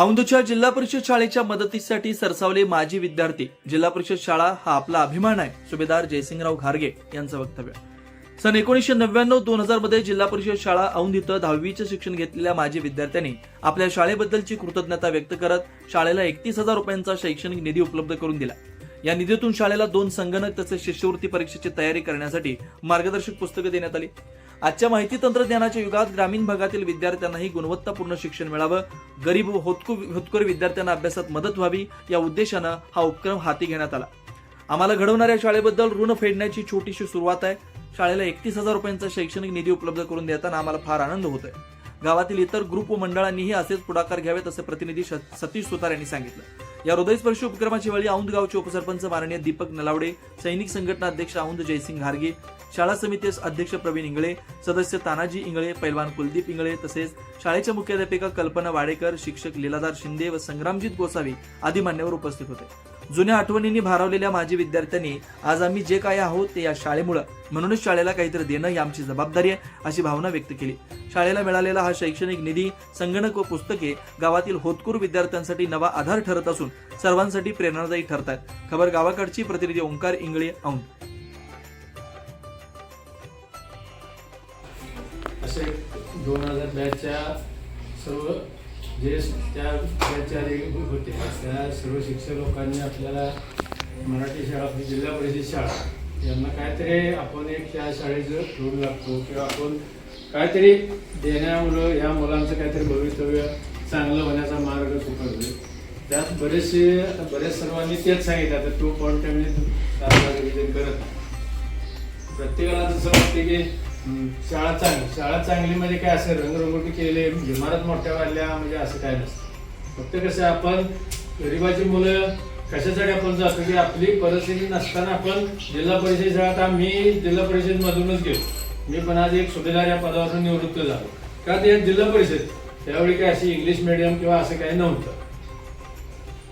औंधच्या जिल्हा परिषद शाळेच्या मदतीसाठी सरसावले माजी विद्यार्थी. जिल्हा परिषद शाळा हा आपला अभिमान आहे. सुभेदार जयसिंगराव घारगे यांचं वक्तव्य. सन एकोणीसशे नव्याण्णव दोन हजारमध्ये जिल्हा परिषद शाळा औंध इथं दहावीचे शिक्षण घेतलेल्या माजी विद्यार्थ्यांनी आपल्या शाळेबद्दलची कृतज्ञता व्यक्त करत शाळेला एकतीस हजार रुपयांचा शैक्षणिक निधी उपलब्ध करून दिला. या निधीतून शाळेला दोन संगणक तसेच शिष्यवृत्ती परीक्षेची तयारी करण्यासाठी मार्गदर्शक पुस्तकं देण्यात आली. आजच्या माहिती तंत्रज्ञानाच्या युगात ग्रामीण भागातील विद्यार्थ्यांनाही गुणवत्तापूर्ण शिक्षण मिळावं. गरीब व होतकू विद्यार्थ्यांना अभ्यासात मदत व्हावी या उद्देशानं हा उपक्रम हाती घेण्यात आला. आम्हाला घडवणाऱ्या शाळेबद्दल ऋण फेडण्याची छोटीशी सुरुवात आहे. शाळेला एकतीस हजार रुपयांचा शैक्षणिक निधी उपलब्ध करून देताना आम्हाला फार आनंद होतोय. गावातील इतर ग्रुप व मंडळांनीही असेच पुढाकार घ्यावेत असे प्रतिनिधी सतीश सुतार यांनी सांगितलं. या हृदयस्पर्शी उपक्रमाची वेळी औंध गावचे उपसरपंच माननीय दीपक नलावडे सैनिक संघटना अध्यक्ष औंध जयसिंग घारगे शाळा समितीस अध्यक्ष प्रवीण इंगळे सदस्य तानाजी इंगळे पैलवान कुलदीप इंगळे तसेच शाळेच्या मुख्याध्यापिका कल्पना वाडेकर शिक्षक लीलाधार शिंदे व संग्रामजीत गोसावी आदी मान्यवर उपस्थित होते. जुन्या आठवणींनी भारावलेल्या माजी विद्यार्थ्यांनी आज आम्ही जे काय आहोत ते या शाळेमुळं. म्हणूनच शाळेला काहीतरी देणं ही आमची जबाबदारी आहे अशी भावना व्यक्त केली. शाळेला मिळालेला हा शैक्षणिक निधी संगणक व पुस्तके गावातील होतकूर विद्यार्थ्यांसाठी नवा आधार ठरत असून सर्वांसाठी प्रेरणादायी ठरत आहेत खबर गावाकडची प्रतिनिधी ओंकार इंगळे औंध. असे दोन हजार बॅचच्या सर्व जे त्या बॅचच्या होते त्या सर्व शिक्षक लोकांनी आपल्याला मराठी शाळा आपली जिल्हा परिषद शाळा यांना काहीतरी आपण एक त्या शाळेचं ऋण लागतो किंवा आपण काहीतरी देण्यामुळं या मुलांचं काहीतरी भवितव्य चांगलं होण्याचा मार्ग सुचवतो त्यात बरेचसे आता बरेच सर्वांनी तेच सांगितलं आता तो पॉईंट त्यांनी करत प्रत्येकाला जसं वाटते की शाळा चांगली. शाळा चांगली म्हणजे काय असं रंगरंगोटी केले इमारत मोठ्या वाढल्या म्हणजे असं काय नसतं. फक्त कसं आहे, आपण गरिबाची मुलं कशासाठी आपण जातो की आपली परिस्थिती नसताना आपण जिल्हा परिषद आता मी जिल्हा परिषद मधूनच गेलो. मी पण आज एक सुभेदार या पदावरून निवृत्त झालो. का ते जिल्हा परिषद? त्यावेळी काय अशी इंग्लिश मिडियम किंवा असं काही नव्हतं.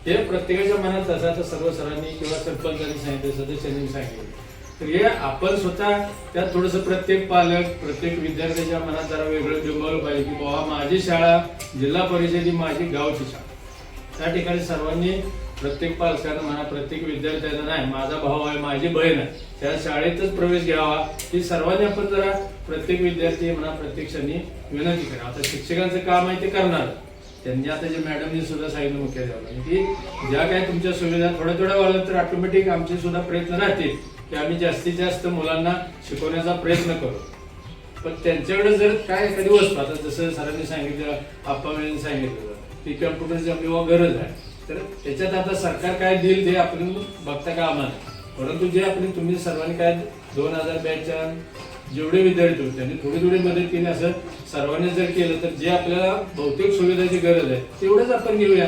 हे प्रत्येकाच्या मनात असं आता सर्व सरांनी किंवा सरपंचांनी सांगितलं सदस्यांनी सांगितलं. तर हे आपण स्वतः त्यात थोडस प्रत्येक पालक प्रत्येक विद्यार्थ्याच्या मनात जरा वेगळं बिंबवलं पाहिजे की बाबा माझी शाळा जिल्हा परिषद ही माझी गावची शाळा. त्या ठिकाणी सर्वांनी प्रत्येक पालकांना म्हणा प्रत्येक विद्यार्थ्यांना नाही माझा भाऊ आहे माझी बहीण आहे त्या शाळेतच प्रवेश घ्यावा. ही सर्वांनी आपण जरा प्रत्येक विद्यार्थी म्हणा प्रत्यक्षांनी विनंती करा. आता शिक्षकांचं काम आहे ते करणार. त्यांनी आता जे मॅडमनी सुद्धा सांगितलं मुख्याध्यापकांनी की ज्या काही तुमच्या सुविधा थोड्या थोड्या वाढल्या तर ऑटोमॅटिक आमचे सुद्धा प्रयत्न राहतील. की आम्ही जास्तीत जास्त मुलांना शिकवण्याचा प्रयत्न करू. पण त्यांच्याकडे जर काय एखादी वस्तू आता जसं सरांनी सांगितलं आप्पांनी सांगितलं की कम्प्युटरची आपली गरज आहे. तर त्याच्यात आता सरकार काय देईल ते आपण बघता का आम्हाला परंतु जे आपण तुम्ही सर्वांनी काय दोन हजार बॅचच्या जेवढे विद्यार्थी होते त्यांनी थोडी थोडी मदत केली असं सर्वांनी जर केलं तर जे आपल्याला बहुतेक सुविधाची गरज आहे तेवढंच आपण घेऊया.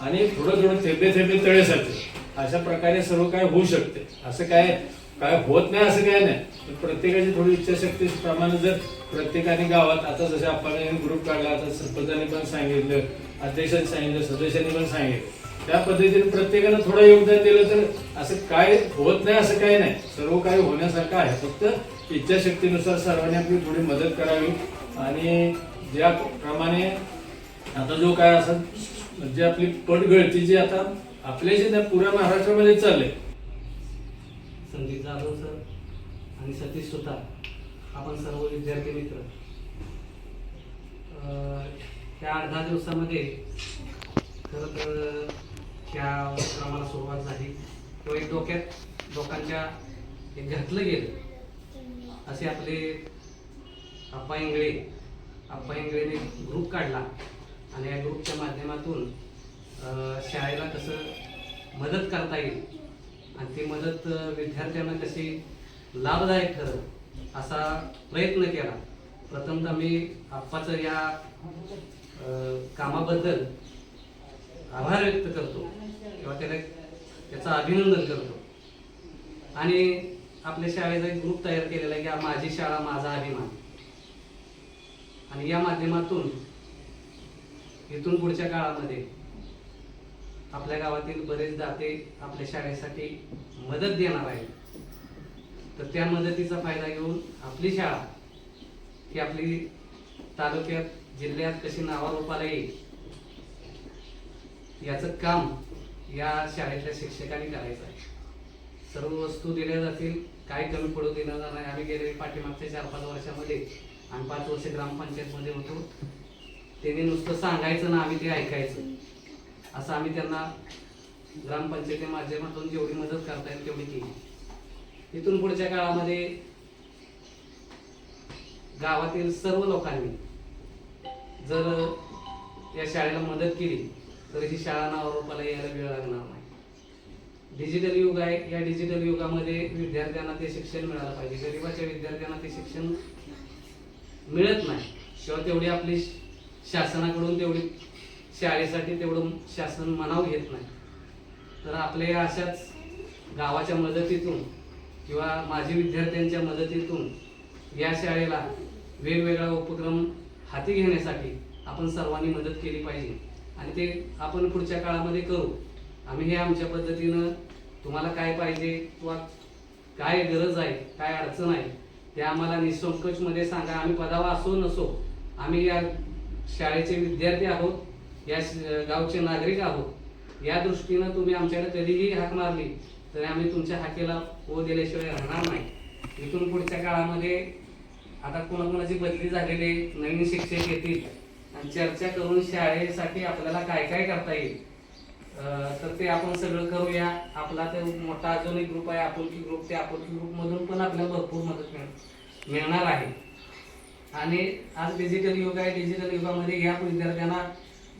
आणि थोडं थोडं थेंबे थेंबे तळेसाठी अशा प्रकारे सर्व काय होऊ शकते. असं काय काय होत नाही असं काय नाही. प्रत्येकाची थोडी इच्छाशक्ती प्रमाणे जर प्रत्येकाने गावात आता जसे आपण ग्रुप काढला आता सरपंचाने पण सांगितलं अध्यक्षांनी सांगितलं सदस्यांनी पण सांगितलं. त्या पद्धतीने प्रत्येकानं थोडं योगदान दिलं तर असं काय होत नाही असं काय नाही. सर्व काही होण्यासारखं आहे. फक्त इच्छाशक्तीनुसार सर्वांनी आपली थोडी मदत करावी आणि ज्याप्रमाणे आता जो काय असं म्हणजे आपली पटगळती जी आता आपल्या जे पुऱ्या महाराष्ट्रामध्ये चालले संदीप जाधव सर आणि सतीश सुतार. आपण सर्व विद्यार्थी मित्र. त्या ह्या आठ दहा दिवसामध्ये खरं तर त्या उपक्रमाला सुरुवात झाली. किंवा एक डोक्यात लोकांच्या एक घातलं गेलं. असे आपले अप्पा इंगळे अप्पा इंगळेने ग्रुप काढला आणि या ग्रुपच्या माध्यमातून शाळेला कसं मदत करता येईल आणि ती मदत विद्यार्थ्यांना कशी लाभदायक ठरव असा प्रयत्न केला. प्रथमतः मी आप्पाचं या कामाबद्दल आभार व्यक्त करतो किंवा त्याला त्याचं अभिनंदन करतो. आणि आपल्या शाळेचा एक ग्रुप तयार केलेला आहे की माझी शाळा माझा अभिमान. आणि या माध्यमातून इथून पुढच्या काळामध्ये आपल्या गावातील बरेच दाते आपल्या शाळेसाठी मदत देणार आहेत. तर त्या मदतीचा फायदा घेऊन आपली शाळा ही आपली तालुक्यात जिल्ह्यात कशी नावारूपाला येईल याचं काम या शाळेतल्या शिक्षकांनी करायचं आहे. सर्व वस्तू दिल्या जातील काय कमी पडू दिलं जाणार आहे आम्ही गेले पाठीमागच्या चार पाच वर्षामध्ये आणि पाच वर्ष ग्रामपंचायतमध्ये होतो. त्यांनी नुसतं सांगायचं ना आम्ही ते ऐकायचं. असं आम्ही त्यांना ग्रामपंचायती माध्यमातून जेवढी मदत करता येईल तेवढी केली. इथून पुढच्या काळामध्ये गावातील सर्व लोकांनी जर या शाळेला मदत केली तर ही शाळा नावारूपाला यायला वेळ लागणार नाही. डिजिटल युग आहे. या डिजिटल युगामध्ये विद्यार्थ्यांना ते शिक्षण मिळालं पाहिजे. गरिबाच्या विद्यार्थ्यांना ते शिक्षण मिळत नाही. किंवा तेवढी आपली शासनाकडून तेवढी शाळेसाठी तेवढं शासन मनाव घेत नाही. तर आपल्या अशाच गावाच्या मदतीतून किंवा माजी विद्यार्थ्यांच्या मदतीतून या शाळेला वेगवेगळा उपक्रम हाती घेण्यासाठी आपण सर्वांनी मदत केली पाहिजे. आणि ते आपण पुढच्या काळामध्ये करू. आम्ही हे आमच्या पद्धतीनं तुम्हाला काय पाहिजे किंवा काय गरज आहे काय अडचण आहे ते आम्हाला निसंकोचमध्ये सांगा. आम्ही पदावा असो नसो आम्ही या शाळेचे विद्यार्थी आहोत. या श- गावचे नागरिक आहोत. या दृष्टीनं तुम्ही आमच्याकडे कधीही हाक मारली तरी आम्ही तुमच्या हाकेला ओ दिल्याशिवाय राहणार नाही. इथून पुढच्या काळामध्ये आता कोणाकोणाची बदली झालेली आहे, नवीन शिक्षक येतील आणि चर्चा करून शाळेसाठी आपल्याला काय काय करता येईल तर ते आपण सगळं करूया. आपला ते मोठा अजून एक ग्रुप आहे आपुलकी ग्रुप ते आपुलकी ग्रुपमधून पण आपल्याला भरपूर मदत मिळ मिळणार आहे. आणि आज डिजिटल युग आहे डिजिटल युगामध्ये या विद्यार्थ्यांना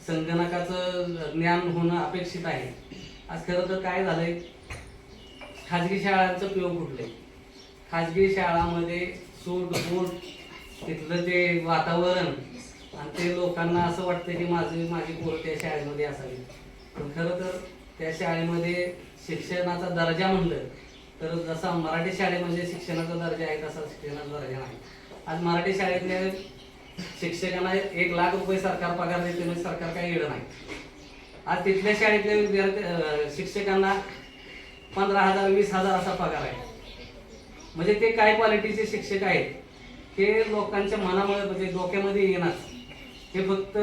संगणकाचं ज्ञान होणं अपेक्षित आहे. आज खरं तर काय झालंय? खाजगी शाळांचं उपयोग कुठले खाजगी शाळामध्ये सूट बूट तिथलं ते वातावरण आणि ते लोकांना असं वाटतं की माझी माझी पोर त्या शाळेमध्ये असावी. पण खरं तर त्या शाळेमध्ये शिक्षणाचा दर्जा म्हणलं तर जसा मराठी शाळेमध्ये शिक्षणाचा दर्जा आहे तसा शिक्षणाचा दर्जा नाही. आज मराठी शाळेतल्या शिक्षकांना एक लाख रुपये सरकार पगार देते म्हणजे सरकार काही येणं नाही. आज तिथल्या शाळेतल्या विद्यार्थी शिक्षकांना पंधरा हजार वीस हजार असा पगार आहे. म्हणजे ते काय क्वालिटीचे शिक्षक आहेत हे लोकांच्या मनामुळे म्हणजे डोक्यामध्ये येणार. हे फक्त